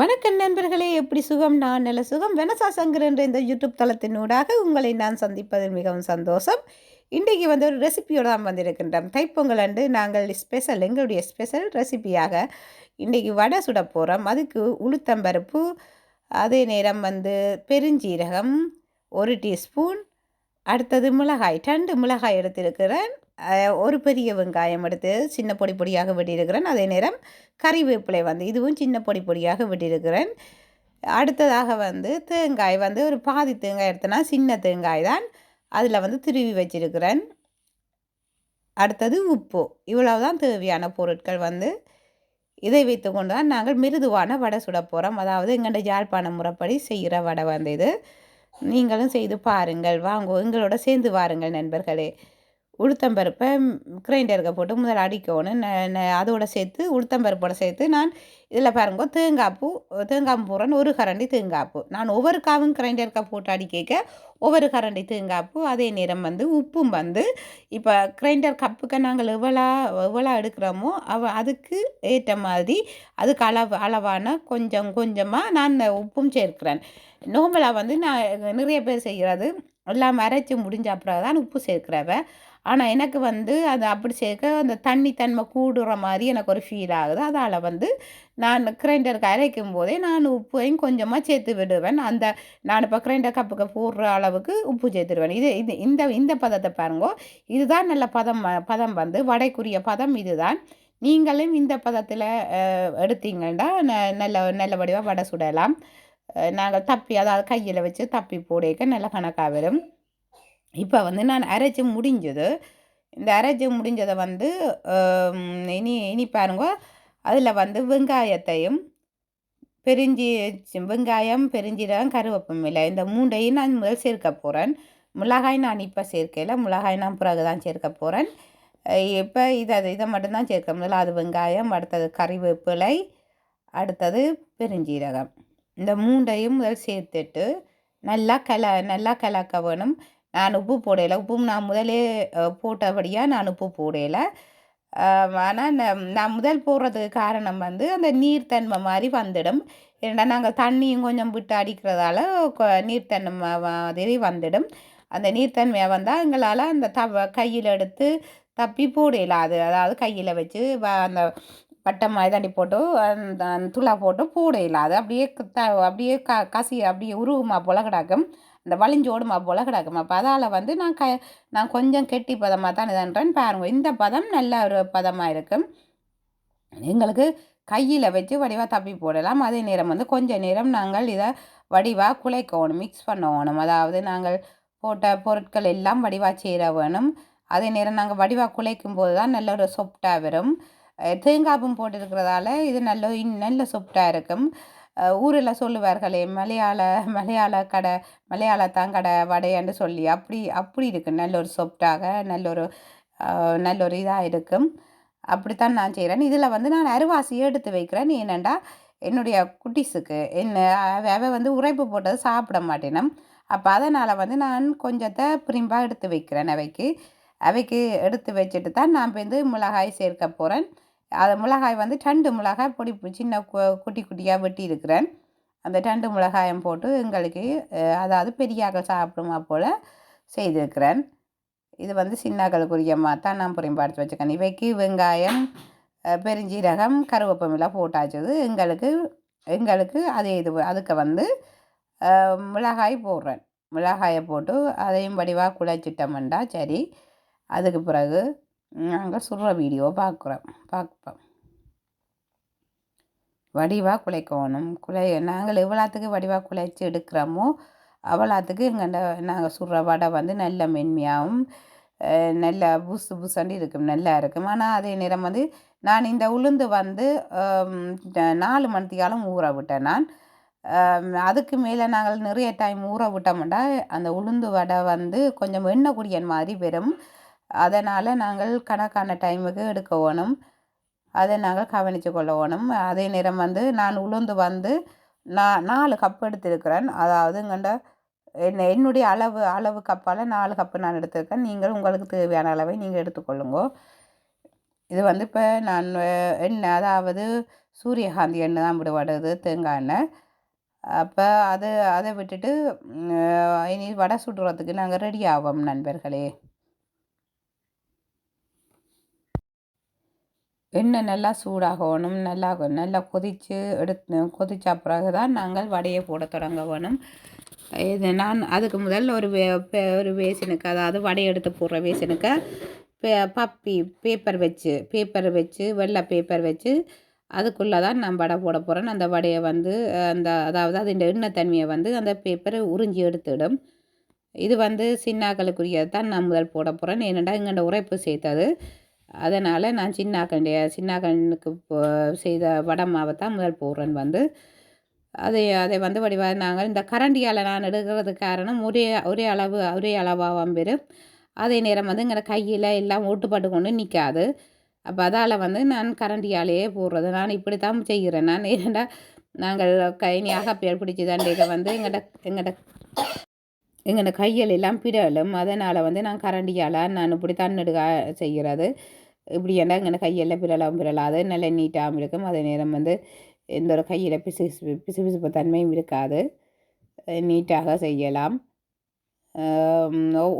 வணக்கம் நண்பர்களே எப்படி சுகம் நான் நல்ல சுகம்? வெனசா சங்கர் என்ற இந்த யூடியூப் தளத்தினூடாக உங்களை நான் சந்திப்பதில் மிகவும் சந்தோஷம். இன்றைக்கு வந்து ஒரு ரெசிபியோடு தான் வந்திருக்கின்றோம். தைப்பொங்கல் அன்று நாங்கள் ஸ்பெஷல் எங்களுடைய ஸ்பெஷல் ரெசிபியாக இன்றைக்கி வடை சுட போகிறோம் அதுக்கு உளுத்தம்பருப்பு அதே நேரம் வந்து பெருஞ்சீரகம் ஒரு டீஸ்பூன் அடுத்தது மிளகாய் ரெண்டு மிளகாய் எடுத்திருக்கிறேன். ஒரு பெரிய வெங்காயம் எடுத்து சின்ன பொடி பொடியாக வெட்டியிருக்கிறேன். அதே நேரம் கறிவேப்பிலை வந்து இதுவும் சின்ன பொடி பொடியாக வெட்டியிருக்கிறேன். அடுத்ததாக வந்து தேங்காய் வந்து ஒரு பாதி தேங்காய் எடுத்தனா சின்ன தேங்காய் தான். அதில் வந்து திருவி வச்சிருக்கிறேன். அடுத்தது உப்பு. இவ்வளவுதான் தேவையான பொருட்கள் வந்து. இதை வைத்துக்கொண்டு தான் நாங்கள் மிருதுவான வடை சுட போகிறோம் அதாவது எங்கள்ட யாழ்ப்பாணம் முறைப்படி செய்கிற வடை வந்து இது. நீங்களும் செய்து பாருங்கள். வாங்கோ. எங்களோட சேர்ந்து வாருங்கள் நண்பர்களே. உளுத்தம்பருப்பை கிரைண்டருக்கு போட்டு முதல் அடிக்கணும். அதோட சேர்த்து உளுத்தம்பருப்போட சேர்த்து நான் இதில் பாருங்க தேங்காய்ப்பூ தேங்காய் போடுறேன் ஒரு கரண்டி தேங்காய்ப்பூ நான் ஒவ்வொரு காவும் கிரைண்டருக்கு போட்டு அடிக்க ஒவ்வொரு கரண்டி தேங்காய்ப்பூ அதே நேரம் வந்து உப்பும் வந்து இப்போ கிரைண்டர் கப்புக்கு நாங்கள் எவ்வளோ எவ்வளோ எடுக்கிறோமோ அவ அதுக்கு ஏற்ற மாதிரி அதுக்கு அளவு அளவான கொஞ்சம் கொஞ்சமாக நான் இந்த உப்பும் சேர்க்கிறேன். நோம்பலாக வந்து நான் நிறைய பேர் செய்கிறது எல்லாம் அரைச்சி முடிஞ்ச அப்புறம் தான் உப்பு சேர்க்கிறவ. ஆனால் எனக்கு வந்து அது அப்படி சேர்க்க அந்த தண்ணி தன்மை கூடுற மாதிரி எனக்கு ஒரு ஃபீல் ஆகுது. அதால் வந்து நான் கிரைண்டருக்கு அரைக்கும் போதே நான் உப்பையும் கொஞ்சமாக சேர்த்து விடுவேன். அந்த நான் இப்போ கிரைண்டர் கப்புக்கு போடுற அளவுக்கு உப்பு சேர்த்துடுவேன். இது இது இந்த இந்த பதத்தை பாருங்க. இதுதான் நல்ல பதம் பதம் வந்து. வடைக்குரிய பதம் இதுதான். நீங்களும் இந்த பதத்தில் எடுத்தீங்கன்னா ந- நல்ல நல்ல வடிவாக வடை சுடலாம். நாங்கள் தப்பி அதாவது கையில் வச்சு தப்பி போடைக்க நல்ல கணக்காக வரும். இப்போ வந்து நான் அரைச்சி முடிஞ்சது. இந்த அரைச்சி முடிஞ்சதை வந்து இனி இனி பாருங்க. அதில் வந்து வெங்காயத்தையும் பெருஞ்சி வெங்காயம் பெருஞ்சீரகம் கருவேப்பமில்லை இந்த மூண்டையும் நான் முதல் சேர்க்க போகிறேன் மிளகாய் நான் இப்போ சேர்க்கல. மிளகாய் நான் பிறகு தான் சேர்க்க போகிறேன் இப்போ இதை இதை மட்டும்தான் சேர்க்க முதல்ல அது வெங்காயம் அடுத்தது கறிவேப்பிலை அடுத்தது பெருஞ்சீரகம். இந்த மூண்டையும் முதல் சேர்த்துட்டு நல்லா கல நல்லா கலக்க வேணும். நான் உப்பு போடையில உப்பும் நான் முதலே போட்டபடியாக நான் உப்பு போடையில ஆனால் நான் முதல் போடுறதுக்கு காரணம் வந்து அந்த நீர்த்தன்மை மாதிரி வந்துடும். ஏன்னா நாங்கள் தண்ணியும் கொஞ்சம் விட்டு அடிக்கிறதால கொ- நீர்த்தன்மை மாதிரி வந்துடும். அந்த நீர்த்தன்மையை வந்தால் எங்களால் அந்த தவ கையில் எடுத்து தப்பி போடல. அது அதாவது கையில் வச்சு வ- அந்த பட்டை மாதிரி தண்டி போட்டு அந்த துளா போட்டு போடல. அது அப்படியே த அப்படியே க கசி அப்படியே உருகுமா போல கிடக்கும். அந்த வலிஞ்சோடுமா போல கிடக்குமா? அப்போ அதால் வந்து நான் க நான் கொஞ்சம் கெட்டி பதமாக தான் இதுன்றேன் பாருங்க. இந்த பதம் நல்ல ஒரு பதமாக இருக்கும். எங்களுக்கு கையில் வச்சு வடிவாக தப்பி போடலாம். அதே நேரம் வந்து கொஞ்ச நேரம் நாங்கள் இதை வடிவாக குலைக்கணும் மிக்ஸ் பண்ணணும். அதாவது நாங்கள் போட்ட பொருட்கள் எல்லாம் வடிவாக சேர வேணும். அதே நேரம் நாங்கள் வடிவாக குலைக்கும் போது தான் நல்ல ஒரு சொப்டாக வரும். அஹ் போட்டிருக்கிறதால இது நல்ல இன் நல்ல சொப்டாக இருக்கும். ஊரில் சொல்லுவார்களே மலையாள மலையாள கடை மலையாளத்தான் கடை வடைன்னு சொல்லி அப்படி அப்படி இருக்குது நல்ல ஒரு சொப்டாக நல்ல ஒரு நல்ல ஒரு இதாக இருக்கும். அப்படித்தான் நான் செய்கிறேன் இதில் வந்து நான் அருவாசியை எடுத்து வைக்கிறேன். ஏனெண்டா என்னுடைய குட்டீஸுக்கு என்ன அவ வந்து உரைப்பு போட்டது சாப்பிட மாட்டேனும். அப்போ அதனால் வந்து நான் கொஞ்சத்தை பிரிம்பாக எடுத்து வைக்கிறேன். அவைக்கு அவைக்கு எடுத்து வச்சுட்டு தான் நான் வந்து மிளகாய் சேர்க்க போகிறேன் அது மிளகாய் வந்து ரெண்டு மிளகாய் பொடி சின்ன கு- குட்டி குட்டியாக வெட்டி இருக்கிறேன் அந்த ரெண்டு மிளகாயம் போட்டு எங்களுக்கு அதாவது பெரியாக்கள் சாப்பிடுமா போல் செய்திருக்கிறேன். இது வந்து சின்னாக்களுக்குரிய தான் நான் புரியும்பா வச்சுக்கேன். இவைக்கு வெங்காயம் பெருஞ்சீரகம் கருவேப்பமில்லை போட்டாச்சது எங்களுக்கு எங்களுக்கு அதே இது அதுக்கு வந்து மிளகாய் போடுறேன். மிளகாயை போட்டு அதையும் வடிவாக குழைச்சிட்டோம்டா சரி. அதுக்கு பிறகு நாங்கள் சுடுற வீடியோ பார்க்குறோம் பார்ப்போம் வடிவாக குலைக்கணும். குலை நாங்கள் எவ்வளோத்துக்கு வடிவாக குலைச்சி எடுக்கிறோமோ அவ்வளோத்துக்கு எங்கள்ட நாங்கள் சுடுற வடை வந்து நல்ல மென்மையாகவும் நல்ல புசு புசண்டி இருக்கும் நல்லா இருக்கும். ஆனால் அதே நேரம் வந்து நான் இந்த உளுந்து வந்து நாலு மணித்தியாலும் ஊற விட்டேன் நான். அதுக்கு மேலே நாங்கள் நிறைய டைம் ஊற விட்டோம்னா அந்த உளுந்து வடை வந்து கொஞ்சம் எண்ணெய் குடியன் மாதிரி வெறும் அதனால் நாங்கள் கணக்கான டைமுக்கு எடுக்க வேணும் அதை நாங்கள் கவனித்து கொள்ள வேணும் அதே நேரம் வந்து நான் உளுந்து வந்து நான் நாலு கப் எடுத்திருக்கிறேன். அதாவது எங்கள்ட என்ன என்னுடைய அளவு அளவு கப்பால் நாலு கப்பு நான் எடுத்திருக்கேன். நீங்கள் உங்களுக்கு தேவையான அளவை நீங்கள் எடுத்துக்கொள்ளுங்கோ இது வந்து இப்போ நான் எண்ணெய் அதாவது சூரியகாந்தி எண்ணெய் தான் விடுபடுது தேங்காய் எண்ணெய். அப்போ அது அதை விட்டுட்டு இனி வடை சுடுறதுக்கு நாங்கள் ரெடி ஆவோம் நண்பர்களே. எண்ணெய் நல்லா சூடாகணும் நல்லா நல்லா கொதித்து எடுத்து கொதித்த பிறகு தான் நாங்கள் வடையை போட தொடங்க வேணும் இது நான் அதுக்கு முதல்ல ஒரு வே ஒரு வேசனுக்கு அதாவது வடை எடுத்து போடுற வேசனுக்கு பே பப்பி பேப்பர் வச்சு பேப்பர் வச்சு வெள்ளை பேப்பர் வச்சு அதுக்குள்ளே தான் நான் வடை போட போகிறேன் அந்த வடையை வந்து அந்த அதாவது அதன் எண்ணெய் தன்மையை வந்து அந்த பேப்பரை உறிஞ்சி எடுத்துடும். இது வந்து சின்னாக்களுக்குரியது தான் நான் முதல் போட போகிறேன் ஏனெண்டா இங்கே உரைப்பு சேர்த்தது. அதனால் நான் சின்னாக்கண்டைய சின்னாக்கண்ணுக்கு செய்த வடை மாவை தான் முதல் போடுறேன் வந்து. அதை அதை வந்து வடிவாக நாங்கள் இந்த கரண்டியால் நான் எடுக்கிறது காரணம் ஒரே ஒரே அளவு ஒரே அளவாக பெரும். அதே நேரம் வந்து எங்களை கையில் எல்லாம் ஓட்டுப்பட்டு கொண்டு நிற்காது அப்போ அதால் வந்து நான் கரண்டியாலேயே போடுறது. நான் இப்படி தான் செய்கிறேன். நான் ஏன்னா நாங்கள் கைனியாக பேர் பிடிச்சி தண்டையில் வந்து எங்கள்கிட்ட எங்கள்கிட்ட எங்கள்ட கையில் எல்லாம் பிடலும். அதனால் வந்து நான் கரண்டியால் நான் இப்படி தான் செய்கிறது. இப்படி என்ன எங்கே கையெல்லாம் பிறலாம் பிறலாது நல்ல நீட்டாகவும் இருக்கும். அதே நேரம் வந்து எந்த ஒரு கையில் பிசு பிசு பிசுப்பு தன்மையும் இருக்காது. நீட்டாக செய்யலாம்.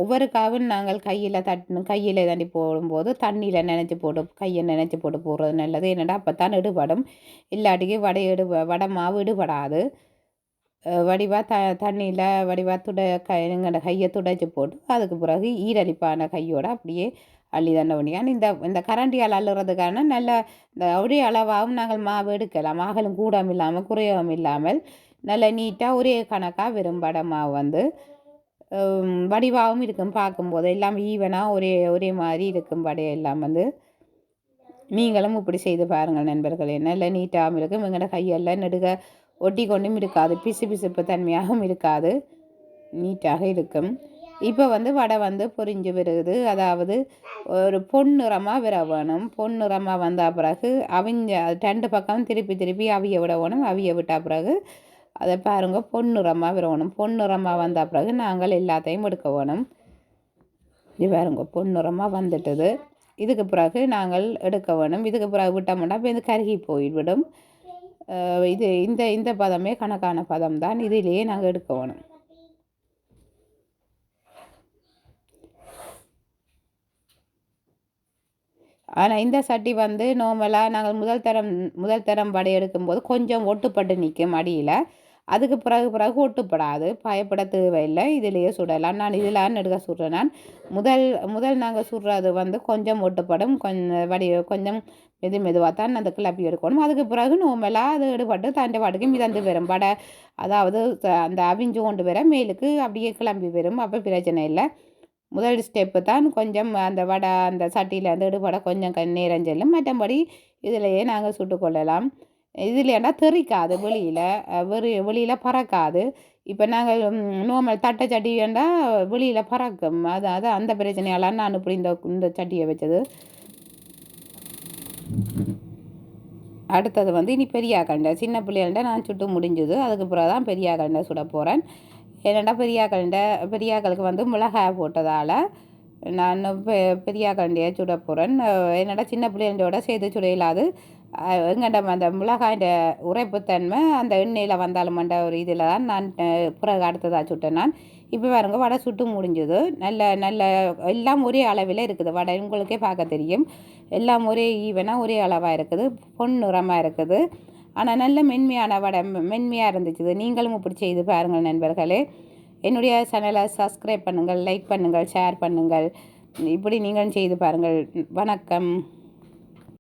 ஒவ்வொரு காவும் நாங்கள் கையில் தட்டு கையில் தாண்டி போடும்போது தண்ணியில் நினச்சி போட்டு கையை நினச்சி போட்டு போடுறது நல்லது. என்னடா அப்போ தான் இடுபடும். இல்லாட்டிக்கு வடை இடு வடை மாவு இடுபடாது. வடிவாக த தண்ணியில் வடிவாக துட கை எங்களோட கையை துடைச்சி போட்டு அதுக்கு பிறகு ஈரலிப்பான கையோடு அப்படியே அள்ளி தண்ட முடியும் இந்த இந்த கரண்டியால் அள்ளுறதுக்கான நல்ல இந்த ஒரே அளவாகவும் நாங்கள் மாவு எடுக்கலாம். ஆகலும் கூடம் இல்லாமல் குறையவும் இல்லாமல் நல்ல நீட்டாக ஒரே கணக்காக வெறும் மாவு வந்து வடிவாகவும் இருக்கும் பார்க்கும்போது. எல்லாம் ஈவனாக ஒரே ஒரே மாதிரி இருக்கும் வடை எல்லாம் வந்து. நீங்களும் இப்படி செய்து பாருங்கள் நண்பர்களே. நல்ல நீட்டாகவும் இருக்கும். எங்களோட கையெல்லாம் நெடுக ஒட்டி கொண்டும் இருக்காது. பிசு பிசுப்பு தன்மையாகவும் இருக்காது. நீட்டாக இருக்கும். இப்போ வந்து வடை வந்து பொரிஞ்சு வருது. அதாவது ஒரு பொன்னிறமாக விர வேணும் பொன்னிறமாக வந்த பிறகு அவிஞ்ச ரெண்டு பக்கம் திருப்பி திருப்பி அவிய விட வேணும் அவிய விட்ட பிறகு அதை பாருங்க பொன்னிறமாக விரவணும். பொன்னிறமாக வந்த பிறகு நாங்கள் எல்லாத்தையும் எடுக்க வேணும். இது பாருங்க பொன்னிறமாக வந்துட்டது. இதுக்கு பிறகு நாங்கள் எடுக்க வேணும். இதுக்கு பிறகு விட்டோம்னா இப்போ இந்த கருகி போய்விடும். இது இந்த இந்த பதமே கணக்கான பதம் தான் இதிலேயே நாங்கள் எடுக்க வேணும். ஆனால் இந்த சட்டி வந்து நார்மலாக நாங்கள் முதல் தரம் முதல் தரம் வடை எடுக்கும்போது கொஞ்சம் ஒட்டுப்பட்டு நிற்கும் அடியில். அதுக்கு பிறகு பிறகு ஒட்டுப்படாது. பயப்பட தேவையில்லை. இதிலேயே சுடலாம். நான் இதில் எடுக்க சுடுறேன் நான். முதல் முதல் நாங்கள் சுடுறது வந்து கொஞ்சம் ஒட்டுப்படும். கொஞ்சம் வடி கொஞ்சம் மெது மெதுவாக தான் அந்த கிளப்பி எடுக்கணும். அதுக்கு பிறகு நோமெல்லாம் அது எடுபட்டு தண்டை பாட்டுக்கு மிதந்து வரும். வடை அதாவது அந்த அவிஞ்சு கொண்டு வர மேலுக்கு அப்படியே கிளம்பி வரும். அப்போ பிரச்சனை இல்லை. முதல் ஸ்டெப்பு தான் கொஞ்சம் அந்த வடை அந்த சட்டியில் அந்த எடுபட கொஞ்சம் நேரம் செல்லும். மற்றபடி இதிலையே நாங்கள் சுட்டுக்கொள்ளலாம் இதுலேண்டா தெரிக்காது வெளியில். வெறி வெளியில் பறக்காது. இப்போ நாங்கள் நோமல் தட்டை சட்டி வேண்டால் வெளியில் பறக்கும். அது அது அந்த பிரச்சனையாலாம் நான் இப்படி இந்த இந்த சட்டியை வச்சது. அடுத்தது வந்து இனி பெரியா கண்டை சின்ன பிள்ளைகள்கிட்ட நான் சுட்டு முடிஞ்சது. அதுக்கு பிறகு தான் பெரியா கண்டை சுட போகிறேன் ஏன்னா பெரியாக்கண்ட பெரியாக்களுக்கு வந்து மிளகாய் போட்டதால் நான் பெ பெரியாக்கண்டையை சுட போகிறேன் என்னடா சின்ன பிள்ளைகளோட சேர்த்து சுடையிலாது எங்கண்ட அந்த மிளகாய்ட உரைப்புத்தன்மை அந்த எண்ணெயில் வந்தாலுமன்ற ஒரு இதில் தான் நான் பிறகு அடுத்ததாக சுட்டேன் நான். இப்போ பாருங்க வடை சுட்டு முடிஞ்சது. நல்ல நல்ல எல்லாம் ஒரே அளவில் இருக்குது. வடை உங்களுக்கே பார்க்க தெரியும். எல்லாம் ஒரே ஈவனாக ஒரே அளவாக இருக்குது. பொன் நிறமாக இருக்குது. ஆனால் நல்ல மென்மையான வடை மென்மையாக இருந்துச்சு நீங்களும் இப்படி செய்து பாருங்கள் நண்பர்களே. என்னுடைய சேனலை சப்ஸ்கிரைப் பண்ணுங்கள் லைக் பண்ணுங்கள் ஷேர் பண்ணுங்கள். இப்படி நீங்களும் செய்து பாருங்கள். வணக்கம்.